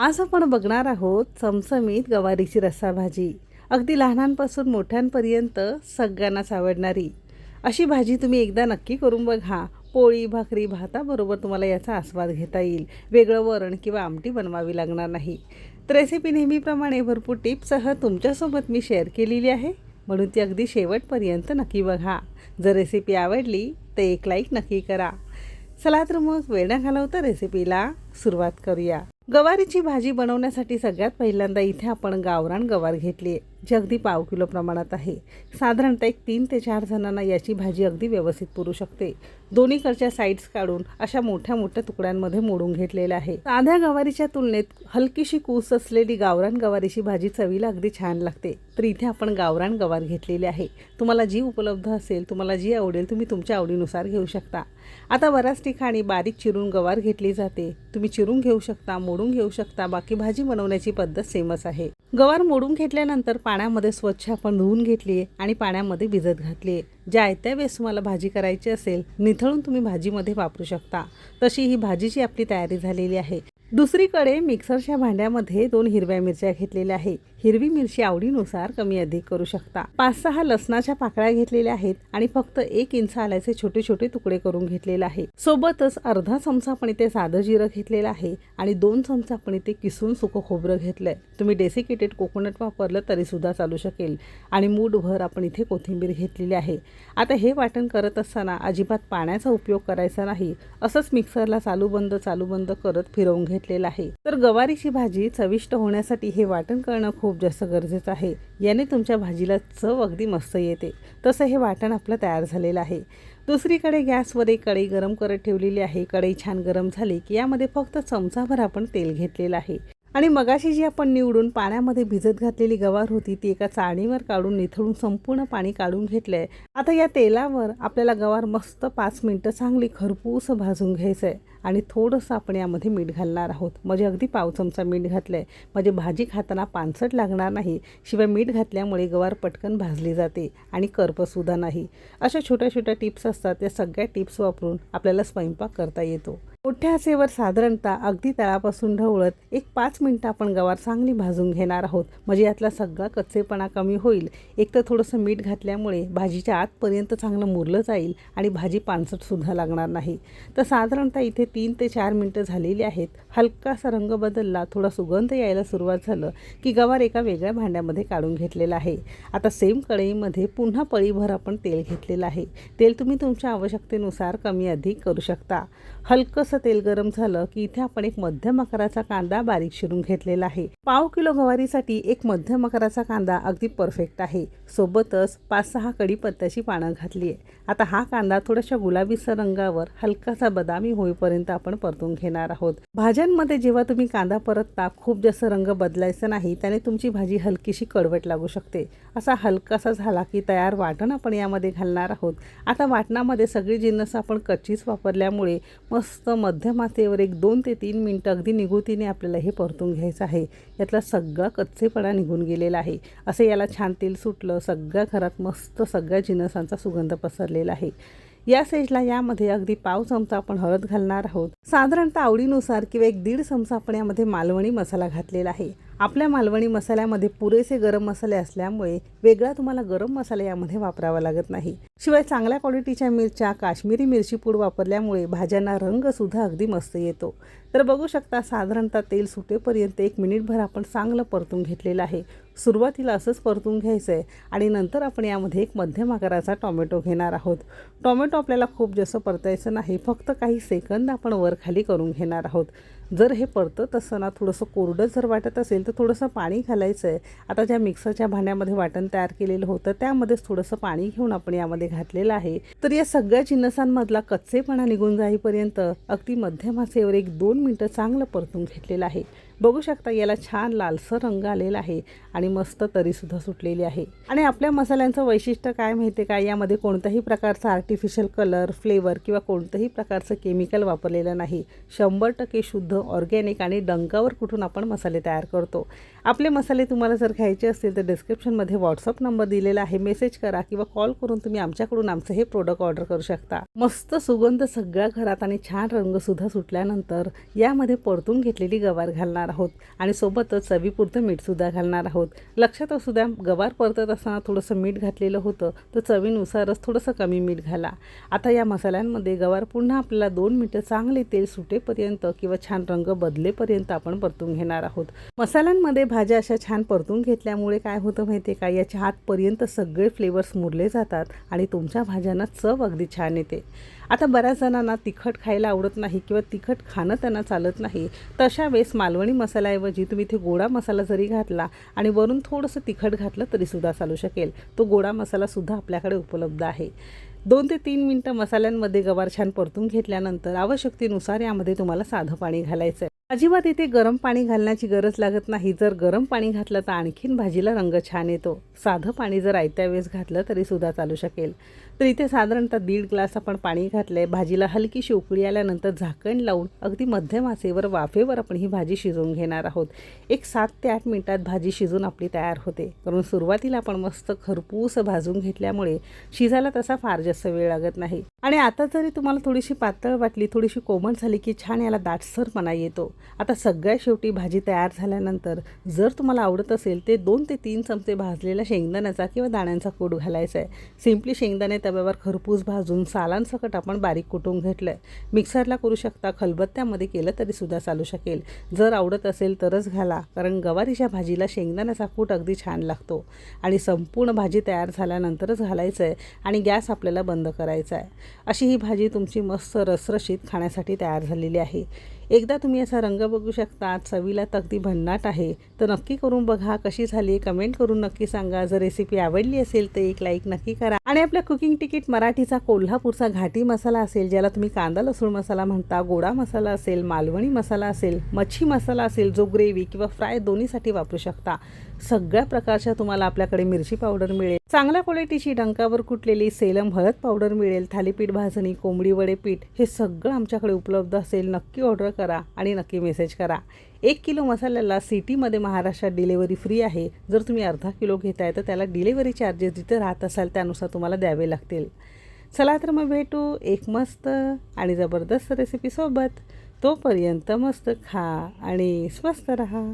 आज आपण बघणार आहोत चमचमीत गवारीची रस्साभाजी. अगदी लहानांपासून मोठ्यांपर्यंत सगळ्यांनाच आवडणारी. अशी भाजी तुम्ही एकदा नक्की करून बघा. पोळी भाकरी भाताबरोबर तुम्हाला याचा आस्वाद घेता येईल. वेगळं वरण किंवा आमटी बनवावी लागणार नाही. तर रेसिपी नेहमीप्रमाणे भरपूर टिप्ससह तुमच्यासोबत मी शेअर केलेली आहे. म्हणून ती अगदी शेवटपर्यंत नक्की बघा. जर रेसिपी आवडली तर एक लाईक नक्की करा. चला तर मग वेळ न घालवता रेसिपीला सुरुवात करूया. गवारीची भाजी बनवण्यासाठी सगळ्यात पहिल्यांदा इथे आपण गावरान गवार घेतली आहे जी अगदी पाव किलो प्रमाणात आहे. साधारणतः एक तीन ते चार जणांना याची भाजी अगदी व्यवस्थित पुरू शकते. दोन्हीकडच्या साईड्स काढून अशा मोठ्या मोठ्या तुकड्यांमध्ये मोडून घेतलेलं आहे. साध्या गवारीच्या तुलनेत हलकीशी कूस असलेली गावरान गवारीची भाजी चवीला अगदी छान लागते. तर इथे आपण गावरान गवार घेतलेली आहे. तुम्हाला जी उपलब्ध असेल तुम्हाला जी आवडेल तुम्ही तुमच्या आवडीनुसार घेऊ शकता. आता बऱ्याच ठिकाणी बारीक चिरून गवार घेतली जाते. तुम्ही चिरून घेऊ शकता मोडून घेऊ शकता. बाकी भाजी बनवण्याची पद्धत सेमच आहे. गवार मोडून घेतल्यानंतर पाण्यामध्ये स्वच्छ आपण धुवून घेतली आहे आणि पाण्यामध्ये भिजत घातली आहे. ज्या आयत्या वेळेस तुम्हाला भाजी करायची असेल निथळून तुम्ही भाजीमध्ये वापरू शकता. तशी ही भाजीची आपली तयारी झालेली आहे. दुसरीकडे मिक्सरच्या भांड्यामध्ये दोन हिरव्या मिरच्या घेतलेल्या आहे. हिरवी मिरची आवडीनुसार कमी अधिक करू शकता. पाच सहा लसणाच्या पाकळ्या घेतलेल्या आहेत आणि फक्त एक इंच आल्याचे छोटे छोटे तुकडे करून घेतलेले आहे. सोबतच अर्धा चमचा आपण इथे साधं जिरं घेतलेलं आहे आणि दोन चमचा आपण इथे किसून सुकं खोबरं घेतलंय. तुम्ही डेसिकेटेड कोकोनट वापरलं तरी सुद्धा चालू शकेल. आणि मूठभर आपण इथे कोथिंबीर घेतलेली आहे. आता हे वाटण करत असताना अजिबात पाण्याचा उपयोग करायचा नाही. असंच मिक्सरला चालू बंद चालू बंद करत फिरवून घेतलेलं आहे. तर गवारीची भाजी चविष्ट होण्यासाठी हे वाटण करणं खूप खूप जास्त गरजेचं आहे. याने तुमच्या भाजीला चव अगदी मस्त येते. तसं हे वाटण आपलं तयार झालेलं आहे. दुसरीकडे गॅसवर एक कढई गरम करत ठेवलेली आहे. कढई छान गरम झाली की यामध्ये फक्त चमचाभर आपण तेल घेतलेलं आहे. आणि मगाशी जी आपण निवडून पाण्यामध्ये भिजत घातलेली गवार होती ती एका चाळणीवर काढून निथळून संपूर्ण पाणी काढून घेतलं आहे आता या तेलावर आपल्याला गवार मस्त पाच मिनटं चांगली खरपूस भाजून घ्यायचं आहे आणि थोडंसं आपण यामध्ये मीठ घालणार आहोत. म्हणजे अगदी पाव चमचा मीठ घातलं आहे म्हणजे भाजी खाताना पानसट लागणार नाही. शिवाय मीठ घातल्यामुळे गवार पटकन भाजली जाते आणि करपसुद्धा नाही. अशा छोट्या छोट्या टिप्स असतात. त्या सगळ्या टिप्स वापरून आपल्याला स्वयंपाक करता येतो. मोठ्या आचेवर साधारणतः अगदी तळापासून ढवळत एक पाच मिनटं आपण गवार चांगली भाजून घेणार आहोत. म्हणजे यातला सगळा कच्चेपणा कमी होईल. एक तर थोडंसं मीठ घातल्यामुळे भाजीच्या आतपर्यंत चांगलं मुरलं जाईल आणि भाजी पानसटसुद्धा लागणार नाही. तर साधारणतः इथे तीन ते चार मिनटं झालेली आहेत. हलकासा रंग बदलला थोडा सुगंध यायला सुरुवात झालं की गवार एका वेगळ्या भांड्यामध्ये काढून घेतलेला आहे. आता सेम कढईमध्ये पुन्हा पळीभर आपण तेल घेतलेलं आहे. तेल तुम्ही तुमच्या आवश्यकतेनुसार कमी अधिक करू शकता. हलकं हलकंसं तेल गरम झालं की इथे आपण एक मध्यम आकाराचा कांदा बारीक शिरून घेतलेला आहे. पाव किलो गवारीसाठी एक मध्यम आकाराचा कांदा अगदी परफेक्ट आहे. सोबतच पाच सहा कढीपत्त्याची पानं घातली आहे. आता हा कांदा थोड्याशा गुलाबीसर रंगावर हलकासा बदामी होईपर्यंत आपण परतून घेणार आहोत. भाज्यांमध्ये जेव्हा तुम्ही कांदा परतता खूप जास्त रंग बदलायचा नाही त्याने तुमची भाजी हलकीशी कडवट लागू शकते. असा हलकासा झाला की तयार वाटण आपण यामध्ये घालणार आहोत. आता वाटणामध्ये सगळी जिन्नस आपण कच्चीच वापरल्यामुळे मस्त मध्यम आचेवर एक दोन ते तीन मिनटं अगदी निगुतीने आपल्याला हे परतून घ्यायचं आहे. यातला सगळा कच्चेपणा निघून गेलेला आहे. असं याला छान तेल सुटलं सगळ्या घरात मस्त सगळ्या जिनसांचा सुगंध पसरलेला आहे. या सेजला यामध्ये अगदी पाव चमचा आपण हळद घालणार आहोत. साधारणतः आवडीनुसार किंवा एक दीड चमचा आपण यामध्ये मालवणी मसाला घातलेला आहे. आपल्या मालवणी मसाल्यामध्ये पुरेसे गरम मसाले असल्यामुळे वेगळा तुम्हाला गरम मसाला यामध्ये वापरावा लागत नाही. शिवाय चांगल्या क्वालिटीच्या मिरच्या काश्मीरी मिरची पूड वापरल्यामुळे भाज्यांना रंगसुद्धा अगदी मस्त येतो. तर बघू शकता साधारणतः तेल सुटेपर्यंत एक मिनिटभर आपण चांगलं परतून घेतलेलं आहे. सुरुवातीला असंच परतून घ्यायचं आहे आणि नंतर आपण यामध्ये एक मध्यम आकाराचा टॉमॅटो घेणार आहोत. टॉमॅटो आपल्याला खूप जास्त परतायचं नाही फक्त काही सेकंद आपण वर खाली करून घेणार आहोत. जर हे परतत असताना थोडंसं कोरडं जर वाटत असेल तर थोडंसं पाणी घालायचं आहे आता ज्या मिक्सरच्या भांड्यामध्ये वाटण तयार केलेलं होतं त्यामध्येच थोडंसं पाणी घेऊन आपण यामध्ये घातलेलं आहे. तर या सगळ्या जिन्नसांमधला कच्चेपणा निघून जाईपर्यंत अगदी मध्यम आचेवर एक दोन मिनटं चांगलं परतून घेतलेलं आहे. बघू शकता याला छान लालसर रंग आलेला आहे आणि मस्त तरीसुद्धा सुटलेली आहे. आणि आपल्या मसाल्यांचं वैशिष्ट्य काय माहिती आहे का? यामध्ये कोणत्याही प्रकारचा आर्टिफिशियल कलर फ्लेवर किंवा कोणतंही प्रकारचं केमिकल वापरलेलं नाही. शंभर टक्के शुद्ध ऑर्गॅनिक आणि डंकावर कुठून आपण मसाले तयार करतो. आपले मसाले तुम्हाला जर घ्यायचे असतील तर डिस्क्रिप्शनमध्ये व्हॉट्सअप नंबर दिलेला आहे. मेसेज करा किंवा कॉल करून तुम्ही आमच्याकडून आमचं हे प्रोडक्ट ऑर्डर करू शकता. मस्त सुगंध सगळ्या घरात आणि छान रंगसुद्धा सुटल्यानंतर यामध्ये परतून घेतलेली गवार घालणार आहोत आणि सोबतच चवीपुरतं मीठसुद्धा घालणार आहोत. लक्षात असू द्या गवार परतत असताना थोडंसं मीठ घातलेलं होतं तर चवीनुसारच थोडंसं कमी मीठ घाला. आता या मसाल्यांमध्ये गवार पुन्हा आपल्याला दोन मिनटं चांगले तेल सुटेपर्यंत किंवा छान रंग बदलेपर्यंत आपण परतून घेणार आहोत. मसाल्यांमध्ये भाज्या अशा छान परतून घेतल्यामुळे काय होतं माहिती आहे का? याच्या आतपर्यंत सगळे फ्लेवर्स मुरले जातात आणि तुमच्या भाज्यांना चव अगदी छान येते. आता बऱ्याच जणांना तिखट खायला आवडत नाही किंवा तिखट खाणं त्यांना चालत नाही. तशा वेळेस मालवणी मसाल्याऐवजी तुम्ही इथे गोडा मसाला जरी घातला आणि वरून थोडंसं तिखट घातलं तरीसुद्धा चालू शकेल. तो गोडा मसालासुद्धा आपल्याकडे उपलब्ध आहे. दोन ते तीन मिनटं मसाल्यांमध्ये गवार छान परतून घेतल्यानंतर आवश्यकतेनुसार यामध्ये तुम्हाला साधं पाणी घालायचं आहे अजिबात इथे गरम पाणी घालण्याची गरज लागत नाही. जर गरम पाणी घातलं तर आणखीन भाजीला रंग छान येतो. साधं पाणी जर आयत्या वेळेस घातलं तरी सुद्धा चालू शकेल. तर इथे साधारणतः दीड ग्लास आपण पाणी घातलं आहे भाजीला हलकीशी उकळी आल्यानंतर झाकण लावून अगदी मध्यम आचेवर वाफेवर आपण ही भाजी शिजवून घेणार आहोत. एक सात ते आठ मिनिटात भाजी शिजून आपली तयार होते. कारण सुरुवातीला आपण मस्त खरपूस भाजून घेतल्यामुळे शिजायला तसा फार जास्त वेळ लागत नाही. आणि आता जरी तुम्हाला थोडीशी पातळ वाटली थोडीशी कोमट झाली की छान याला दाटसरपणा येतो. आता सगळ्या शेवटी भाजी तयार झाल्यानंतर जर तुम्हाला आवडत असेल ते दोन ते तीन चमचे भाजलेला शेंगदाण्याचा किंवा दाण्यांचा कूट घालायचा आहे. सिम्पली शेंगदाणे तव्यावर खरपूस भाजून सालांसकट आपण बारीक कुटून घेतलं आहे मिक्सरला करू शकता खलबत्त्यामध्ये केलं तरीसुद्धा चालू शकेल. जर आवडत असेल तरच घाला कारण गवारीच्या भाजीला शेंगदाण्याचा कूट अगदी छान लागतो. आणि संपूर्ण भाजी तयार झाल्यानंतरच घालायचं आहे आणि गॅस आपल्याला बंद करायचा आहे अशी ही भाजी तुमची मस्त रसरशीत खाण्यासाठी तयार झालेली आहे. एकदा तुम्ही असा रंग बघू शकता चवीला तर अगदी भन्नाट आहे. तर नक्की करून बघा कशी झाली. कमेंट करून नक्की सांगा. जर रेसिपी आवडली असेल तर एक लाईक नक्की करा. आणि आपल्या कुकिंग तिकीट मराठीचा कोल्हापूरचा घाटी मसाला असेल ज्याला तुम्ही कांदा लसूण मसाला म्हणता गोडा मसाला असेल मालवणी मसाला असेल मच्छी मसाला असेल जो ग्रेव्ही किंवा फ्राय दोन्हीसाठी वापरू शकता. सगळ्या प्रकारच्या तुम्हाला आपल्याकडे मिरची पावडर मिळेल. चांगल्या क्वालिटीची डंकावर कुटलेली सेलम हळद पावडर मिळेल थालीपीठ भाजणी कोंबडी वडे पीठ हे सगळं आमच्याकडे उपलब्ध असेल. नक्की ऑर्डर करा आणि नक्की मेसेज करा. एक किलो मसाल्याला सिटीमध्ये महाराष्ट्रात डिलेवरी फ्री आहे. जर तुम्ही अर्धा किलो घेताय तर त्याला डिलेवरी चार्जेस जिथे राहत असाल त्यानुसार तुम्हाला द्यावे लागतील. चला तर मग भेटू एक मस्त आणि जबरदस्त रेसिपीसोबत तोपर्यंत मस्त खा आणि स्वस्त रहा.